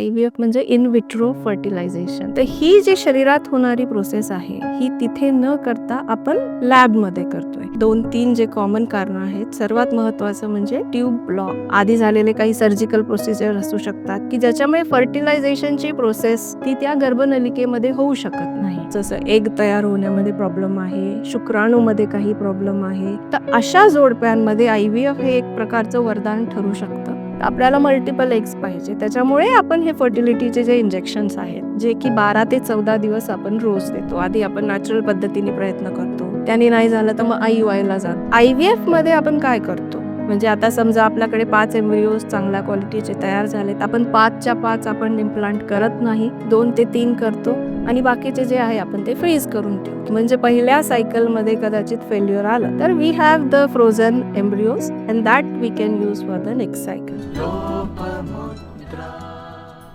I V F म्हणजे in vitro fertilization तर ही जी शरीरात होणारी प्रोसेस आहे ही तिथे न करता आपण लॅबमध्ये करतोय. दोन तीन जे कॉमन कारण आहेत सर्वात महत्वाचं म्हणजे ट्यूब ब्लॉक आधी झालेले काही सर्जिकल प्रोसिजर असू शकतात की ज्याच्यामुळे फर्टिलायझेशनची प्रोसेस ती त्या गर्भनलिकेमध्ये होऊ शकत नाही. जसं एग तयार होण्यामध्ये प्रॉब्लेम आहे शुक्राणूमध्ये काही प्रॉब्लेम आहे. तर अशा जोडप्यांमध्ये आय व्ही एफ हे एक प्रकारचं वरदान ठरू शकतं. आपल्याला मल्टिपल एग्स पाहिजे. त्याच्यामुळे आपण हे फर्टिलिटीचे जे इंजेक्शन्स आहेत जे की बारा ते चौदा दिवस आपण रोज देतो. आधी आपण नॅचरल पद्धतीने प्रयत्न करतो. त्याने नाही झालं तर मग आई वायला जात. आय व्ही एफमध्ये आपण काय करतो? म्हणजे आता समजा आपल्याकडे पाच एम्ब्रिओज चांगल्या क्वालिटीचे तयार झालेत आपण पाचच्या पाच आपण इम्प्लांट करत नाही दोन ते तीन करतो आणि बाकीचे जे आहे आपण ते फ्रीज करून ठेवतो. म्हणजे पहिल्या सायकलमध्ये कदाचित फेल्युअर आलं तर we have the frozen embryos and that we can use for the next cycle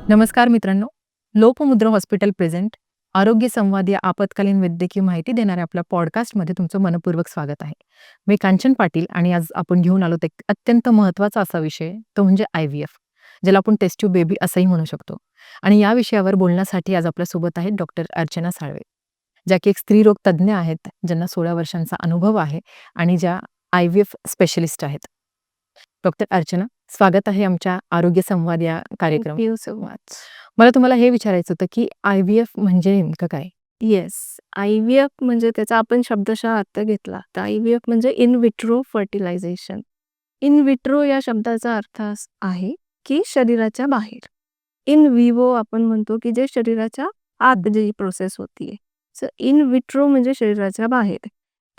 नमस्कार मित्रांनो. लोपमुद्रा हॉस्पिटल प्रेझेंट आरोग्य संवाद या आपत्कालीन वैद्यकीय माहिती देणाऱ्या आपल्या पॉडकास्टमध्ये तुमचं मनपूर्वक स्वागत आहे. मी कांचन पाटील आणि आज आपण घेऊन आलो एक अत्यंत महत्त्वाचा असा विषय तो म्हणजे आय व्ही एफ ज्याला आपण टेस्ट्यू बेबी असंही म्हणू शकतो. आणि या विषयावर बोलण्यासाठी आज आपल्यासोबत आहेत डॉक्टर अर्चना साळवे ज्या की एक स्त्रीरोग तज्ज्ञ आहेत ज्यांना सोळा वर्षांचा अनुभव आहे आणि ज्या आय व्ही एफ स्पेशलिस्ट आहेत. डॉक्टर अर्चना स्वागत आहे आमच्या आरोग्य संवाद या कार्यक्रम यू सो मच. मला तुम्हाला हे विचारायचं होतं की आय व्ही एफ म्हणजे नेमकं काय? येस. आय व्ही एफ म्हणजे त्याचा आपण शब्दशः अर्थ घेतला. तर आय व्ही एफ म्हणजे in vitro fertilization. In vitro या शब्दाचा अर्थ आहे की शरीराच्या बाहेर. इन विवो आपण म्हणतो की जे शरीराच्या आत जी प्रोसेस होतीये. सो इन विट्रो म्हणजे शरीराच्या बाहेर.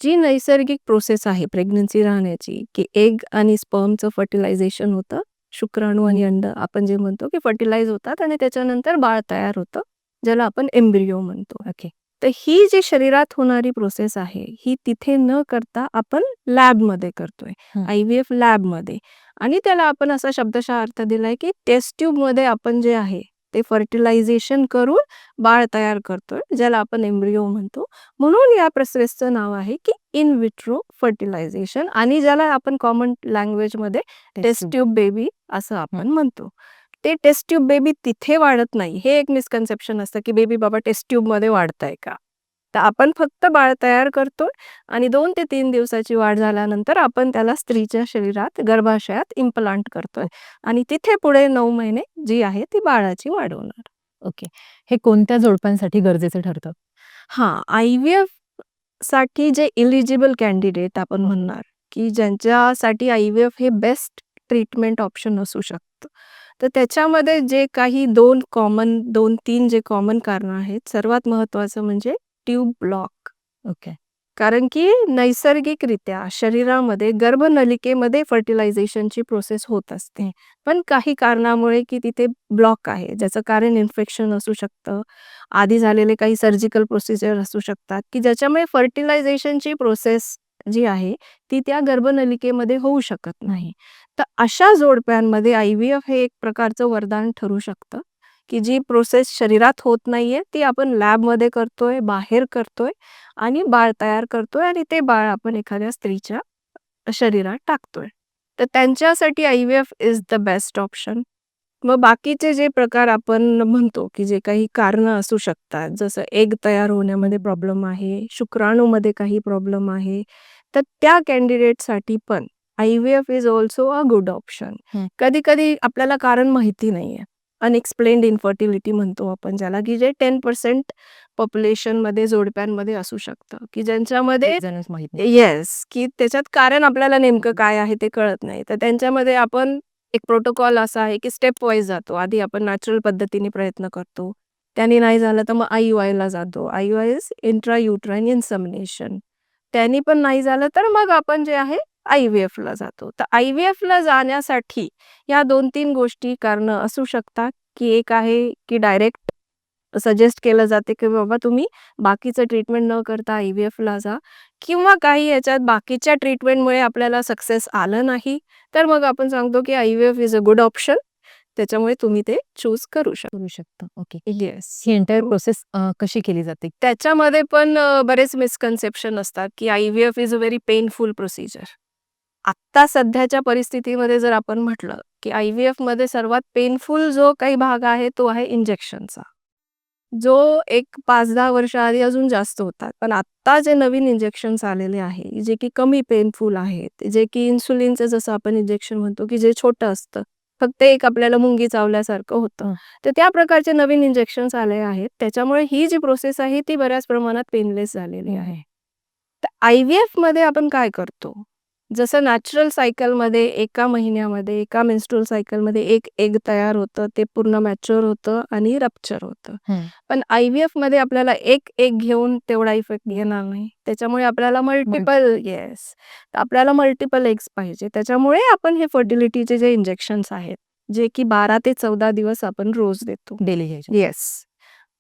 जी नैसर्गिक प्रोसेस आहे प्रेग्नन्सी राहण्याची की एग आणि स्पर्मचं फर्टिलायझेशन होतं शुक्राणू आणि अंड आपण जे म्हणतो की फर्टिलाइज होतात आणि त्याच्यानंतर बाळ तयार होतं ज्याला आपण एम्ब्रिओ म्हणतो. ओके तर ही जी शरीरात होणारी प्रोसेस आहे ही तिथे न करता आपण लॅबमध्ये करतोय हं. आय व्ही एफ लॅबमध्ये आणि त्याला आपण असा शब्दशः अर्थ दिलाय की टेस्ट ट्यूबमध्ये आपण जे आहे ते फर्टिलायझेशन करून बाळ तयार करतोय ज्याला आपण एम्ब्रिओ म्हणतो. म्हणून या प्रोसेसचं नाव आहे की इन विट्रो फर्टिलायझेशन आणि ज्याला आपण कॉमन लँग्वेजमध्ये टेस्ट ट्यूब बेबी असं आपण म्हणतो. ते टेस्ट ट्यूब बेबी तिथे वाढत नाही. हे एक मिसकन्सेप्शन असतं की बेबी बाबा टेस्ट ट्यूबमध्ये वाढतंय का? तर आपण फक्त बाळ तयार करतो आणि दोन ते तीन दिवसाची वाढ झाल्यानंतर आपण त्याला स्त्रीच्या शरीरात गर्भाशयात इम्प्लांट करतोय आणि तिथे पुढे नऊ महिने जी आहे ती बाळाची वाढ होणार ओके. हे कोणत्या जोडप्यांसाठी गरजेचं ठरतं? हा आय व्ही एफसाठी जे इलिजिबल कॅन्डिडेट आपण म्हणणार की ज्यांच्यासाठी आय व्ही एफ हे बेस्ट ट्रीटमेंट ऑप्शन असू शकतं. तर त्याच्यामध्ये जे काही दोन कॉमन दोन तीन जे कॉमन कारण आहेत सर्वात महत्वाचं म्हणजे ट्यूब ब्लॉक. ओके. कारण की नैसर्गिकरित्या शरीरामध्ये गर्भनलिकेमध्ये फर्टिलायझेशनची प्रोसेस होत असते. पण काही कारणामुळे की तिथे ब्लॉक आहे. ज्याचं कारण इन्फेक्शन असू शकतं. आधी झालेले काही सर्जिकल प्रोसिजर असू शकतात की ज्याच्यामुळे फर्टिलायझेशनची प्रोसेस जी आहे ती त्या गर्भनलिकेमध्ये होऊ शकत नाही. तर अशा जोडप्यांमध्ये आय व्ही एफ हे एक प्रकारचं वरदान ठरू शकतं. की जी प्रोसेस शरीरात होत नाहीये ती आपण लॅबमध्ये करतोय बाहेर करतोय आणि बाळ तयार करतोय आणि ते बाळ आपण एखाद्या स्त्रीच्या शरीरात टाकतोय. तर त्यांच्यासाठी I V F is the best option मग बाकीचे जे प्रकार आपण म्हणतो की जे काही कारणं असू शकतात जसं एग तयार होण्यामध्ये प्रॉब्लेम आहे शुक्राणूमध्ये काही प्रॉब्लेम आहे तर त्या कॅन्डिडेटसाठी पण I V F is also a good option. कधी कधी आपल्याला कारण माहिती नाहीये. अनएक्सप्लेन्ड इन्फर्टिलिटी म्हणतो आपण ज्याला की जे टेन पर्सेंट पॉप्युलेशनमध्ये जोडप्यांमध्ये असू शकतं. की ज्यांच्यामध्ये येस की त्याच्यात कारण आपल्याला नेमकं काय आहे ते कळत नाही. तर त्यांच्यामध्ये आपण एक प्रोटोकॉल असा आहे की स्टेप वाईज जातो. आधी आपण नॅचरल पद्धतीने प्रयत्न करतो. त्यांनी नाही झालं तर मग आय ला जातो. I Y is intrauterine insemination त्यांनी पण नाही झालं तर मग आपण जे आहे आय व्ही एफला जातो. तर आय व्ही एफला जाण्यासाठी या दोन तीन गोष्टी कारण असू शकतात की एक आहे की डायरेक्ट सजेस्ट केलं जाते की बाबा तुम्ही बाकीचं ट्रीटमेंट न करता आय व्ही एफला जा किंवा काही याच्यात बाकीच्या ट्रीटमेंटमुळे आपल्याला सक्सेस आलं नाही तर मग आपण सांगतो की I V F is a good option त्याच्यामुळे तुम्ही ते चूज करू शकता करू शकतं. ओके. येस. ही एंटायर प्रोसेस कशी केली जाते? त्याच्यामध्ये पण बरेच मिसकन्सेप्शन असतात की I V F is a very painful procedure आत्ता सध्याच्या परिस्थितीमध्ये जर आपण म्हटलं की आय व्ही एफमध्ये सर्वात पेनफुल जो काही भाग आहे तो आहे इंजेक्शनचा जो एक पाच दहा वर्ष आधी अजून जास्त होतात पण आत्ता जे नवीन इंजेक्शन्स आलेले आहे जे की कमी पेनफुल आहेत जे की इन्सुलिनचं जसं आपण इंजेक्शन म्हणतो की जे छोटं असतं फक्त एक आपल्याला मुंगी चावल्यासारखं होतं. तर त्या प्रकारचे नवीन इंजेक्शन्स आले आहेत. त्याच्यामुळे ही जी प्रोसेस आहे ती बऱ्याच प्रमाणात पेनलेस झालेली. आहे. तर आय व्ही एफमध्ये आपण काय करतो? जसं नॅचरल सायकलमध्ये एका महिन्यामध्ये एका मेन्स्ट्रुअल सायकलमध्ये एक एग तयार होतं ते पूर्ण मॅच्युअर होतं आणि रप्चर होतं. हं. पण आय व्ही एफमध्ये आपल्याला एक एग घेऊन तेवढा इफेक्ट घेणार नाही. त्याच्यामुळे आपल्याला मल्टिपल येस आपल्याला मल्टिपल एग्स पाहिजे. त्याच्यामुळे आपण हे फर्टिलिटीचे जे इंजेक्शन्स आहेत जे की बारा ते चौदा दिवस आपण रोज देतो. डेली घ्यायचे. Yes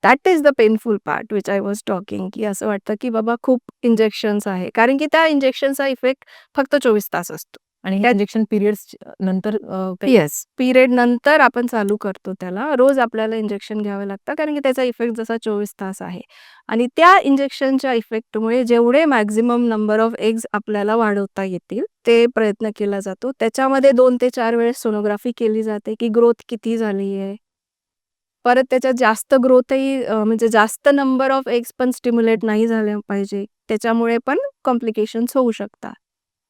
that is the painful part which I was talking की असं वाटतं की बाबा खूप इंजेक्शन्स आहे. कारण की त्या इंजेक्शनचा इफेक्ट फक्त चोवीस तास असतो. आणि त्या- इंजेक्शन पिरियड्स नंतर येस पिरियड नंतर आपण चालू करतो त्याला. रोज आपल्याला इंजेक्शन घ्यावं लागतं कारण की त्याचा इफेक्ट जसा चोवीस तास आहे. आणि त्या इंजेक्शनच्या इफेक्टमुळे जेवढे मॅक्झिमम नंबर ऑफ एग्स आपल्याला वाढवता येतील ते प्रयत्न केला जातो. त्याच्यामध्ये दोन ते चार वेळेस सोनोग्राफी केली जाते की ग्रोथ किती झाली आहे परत त्याच्यात जास्त ग्रोथही म्हणजे जास्त नंबर ऑफ एग्स पण स्टिम्युलेट नाही झाले पाहिजे. त्याच्यामुळे पण कॉम्प्लिकेशन्स होऊ शकतात.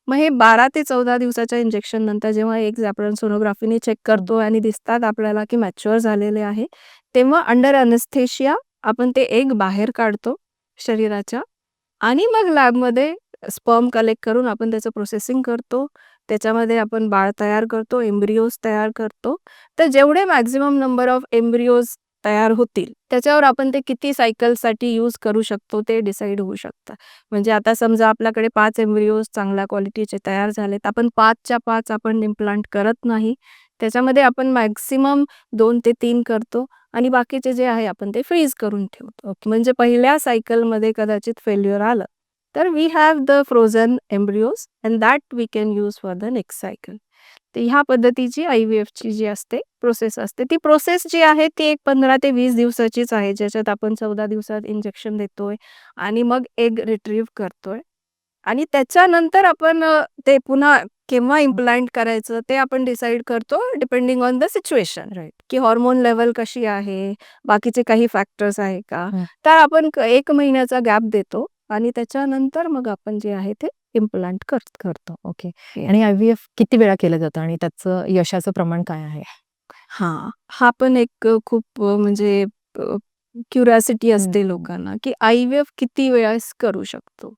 मग हे बारा ते चौदा दिवसाच्या इंजेक्शन नंतर जेव्हा एग्ज आपण सोनोग्राफीने चेक करतो आणि दिसतात आपल्याला की मॅच्युअर झालेले आहे तेव्हा अंडर अनेस्थेशिया आपण ते एग बाहेर काढतो शरीराच्या आणि मग लॅबमध्ये स्पर्म कलेक्ट करून आपण त्याचं प्रोसेसिंग करतो. त्याच्यामध्ये आपण बाळ तयार करतो एम्ब्रिओज तयार करतो. तर जेवढे मॅक्झिमम नंबर ऑफ एम्ब्रिओज तयार होतील त्याच्यावर आपण ते किती सायकलसाठी यूज करू शकतो ते डिसाईड होऊ शकतं. म्हणजे आता समजा आपल्याकडे पाच एम्ब्रिओज चांगल्या क्वालिटीचे तयार झालेत आपण पाचच्या पाच आपण इम्प्लांट करत नाही. त्याच्यामध्ये आपण मॅक्सिमम दोन ते तीन करतो आणि बाकीचे जे आहे आपण ते फ्रीज करून ठेवतो. म्हणजे पहिल्या सायकलमध्ये कदाचित फेल्युअर आलं. तर we have the frozen embryos and that we can use for the next cycle तर ह्या पद्धतीची आय व्ही एफची जी असते प्रोसेस असते. ती प्रोसेस जी आहे ती एक पंधरा ते वीस दिवसाचीच आहे. ज्याच्यात आपण चौदा दिवसात इंजेक्शन देतोय आणि मग एग रिट्रीव्ह करतोय. आणि त्याच्यानंतर आपण ते पुन्हा केव्हा इम्प्लांट करायचं ते आपण डिसाईड करतो depending on the situation right की हॉर्मोन लेवल कशी आहे बाकीचे काही फॅक्टर्स आहे का. तर आपण एक महिन्याचा गॅप देतो. आणि त्याच्यानंतर मग आपण जे आहे ते इम्प्लांट करतो. करतो ओके. आणि आय व्ही एफ किती वेळा केलं जातं आणि त्याचं यशाचं प्रमाण काय आहे? हा. हा पण एक खूप म्हणजे क्युरियासिटी असते. लोकांना की आय व्ही एफ किती वेळेस करू शकतो?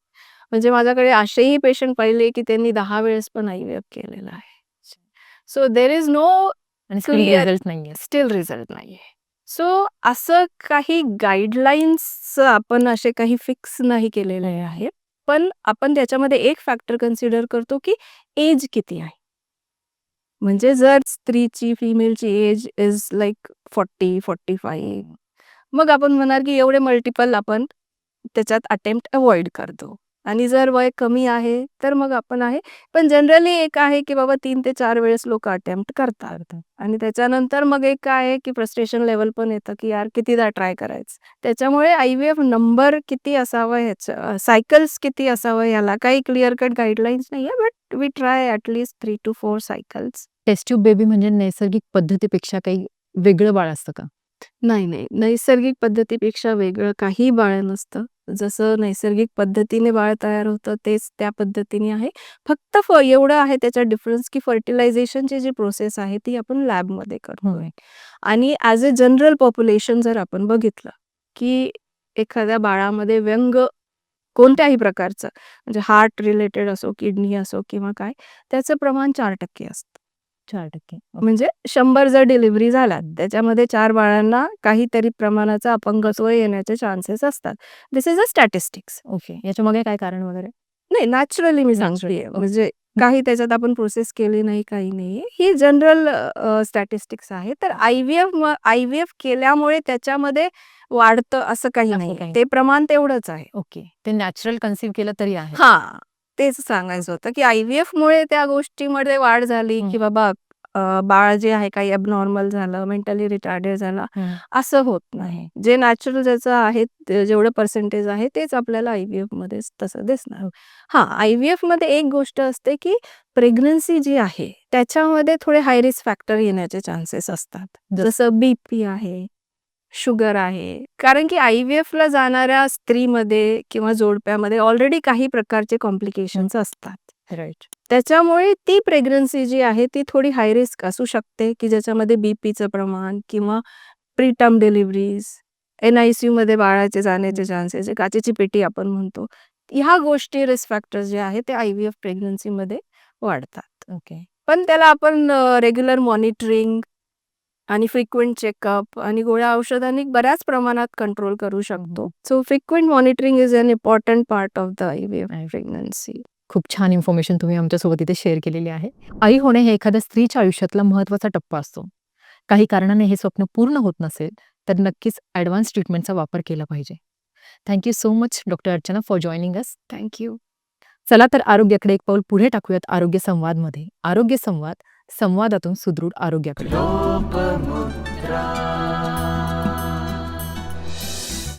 म्हणजे माझ्याकडे असेही पेशंट पाहिले की त्यांनी दहा वेळेस पण आय व्ही एफ केलेला आहे. So there is no still result नाहीये. सो असं काही गाईडलाईन्स आपण असे काही फिक्स नाही केलेले आहे. पण आपण त्याच्यामध्ये एक फॅक्टर कन्सिडर करतो की एज किती आहे. म्हणजे जर स्त्रीची फिमेलची age is like forty forty five मग आपण म्हणणार की एवढे मल्टिपल आपण त्याच्यात अटेम्प्ट अवॉइड करतो. आणि जर वय कमी आहे तर मग आपण आहे पण जनरली एक आहे की बाबा तीन ते चार वेळेस लोक अटेम्प्ट करतात. आणि त्याच्यानंतर मग एक काय आहे की फ्रस्ट्रेशन लेवल पण येतं की यार कितीदा ट्राय करायचं. त्याच्यामुळे आय व्ही एफ नंबर किती असावं ह्याचं सायकल्स किती असावं याला काही क्लिअर कट गाईडलाईन्स नाही आहे but we try at least three two four cycles. Test tube baby म्हणजे नैसर्गिक पद्धतीपेक्षा काही वेगळं बाळ असतं का? नाही नाही. नैसर्गिक पद्धतीपेक्षा वेगळं काही बाळ नसतं. जसं नैसर्गिक पद्धतीने बाळ तयार होतं तेच त्या पद्धतीने आहे. फक्त फ एवढं आहे त्याच्यात डिफरन्स की फर्टिलायझेशनची जी प्रोसेस आहे ती आपण लॅबमध्ये करतोय. आणि ॲज अ जनरल पॉप्युलेशन जर आपण बघितलं की एखाद्या बाळामध्ये व्यंग कोणत्याही प्रकारचं म्हणजे हार्ट रिलेटेड असो किडनी असो किंवा काय त्याचं प्रमाण चार टक्के असतं. चार टक्के. म्हणजे शंभर जर डिलिव्हरी झाल्या त्याच्यामध्ये चार बाळांना काहीतरी प्रमाणाचा अपंगत्व येण्याचे चान्सेस असतात. This is a statistics okay. याच्या मागे काय कारण वगैरे? नाही नॅचरली मी सांगते. म्हणजे काही त्याच्यात आपण प्रोसेस केली नाही काही नाही. ही जनरल स्टॅटिस्टिक्स आहे. तर I V F I V F केल्यामुळे त्याच्यामध्ये वाढतं असं काही नाही ते प्रमाण तेवढंच आहे. ओके. ते नॅचरल कन्सिव्ह केलं तरी आहे. हा. तेच सांगायचं होतं की आय व्ही एफ मुळे त्या गोष्टीमध्ये वाढ झाली हं. की बाबा अ, बाळ जे आहे काही ॲबनॉर्मल झालं, मेंटली रिटार्डेड झालं, असं होत नाही. जे नॅचरल ज्याचं आहे ते जेवढं पर्सेंटेज आहे तेच आपल्याला आय-व्ही-एफमध्ये तसं दिसणार. हां, आय-व्ही-एफमध्ये एक गोष्ट असते, की प्रेग्नन्सी जी आहे त्याच्यामध्ये थोडे हाय रिस्क फॅक्टर येण्याचे चान्सेस असतात. जसं बी-पी आहे, शुगर आहे. कारण की आय-व्ही-एफला जाणाऱ्या स्त्रीमध्ये किंवा जोडप्यामध्ये ऑलरेडी काही प्रकारचे कॉम्प्लिकेशन्स असतात. राइट. त्याच्यामुळे ती प्रेग्नन्सी जी आहे ती थोडी हाय रिस्क असू शकते, की ज्याच्यामध्ये बी-पीचं प्रमाण किंवा प्रीटर्म डिलिव्हरीज, एन-आय-सी-यूमध्ये बाळाचे जाण्याचे चान्सेस, जे काचेची पेटी आपण म्हणतो. ह्या गोष्टी रिस्क फॅक्टर्स जे आहेत ते आय-व्ही-एफ प्रेग्नन्सीमध्ये वाढतात. ओके. पण त्याला आपण अ, रेग्युलर मॉनिटरिंग आणि फ्रिक्वेंट चेकअप आणि गोळ्या औषधांनी बऱ्याच प्रमाणात कंट्रोल करू शकतो. So frequent monitoring is an important part of the IVF I pregnancy. खूप छान इन्फॉर्मेशन तुम्ही आमच्यासोबत इथे शेअर केलेली आहे. आई होणे हे एखाद्या स्त्रीच्या आयुष्यातला महत्त्वाचा टप्पा असतो. काही कारणाने हे स्वप्न पूर्ण होत नसेल, तर नक्कीच ॲडव्हान्स ट्रीटमेंटचा वापर केला पाहिजे. Thank you so much doctor Archana for joining us. Thank you. चला तर आरोग्याकडे एक पाऊल पुढे टाकूयात आरोग्य संवादमध्ये. आरोग्य संवाद, संवादातून सुदृढ आरोग्याकडे.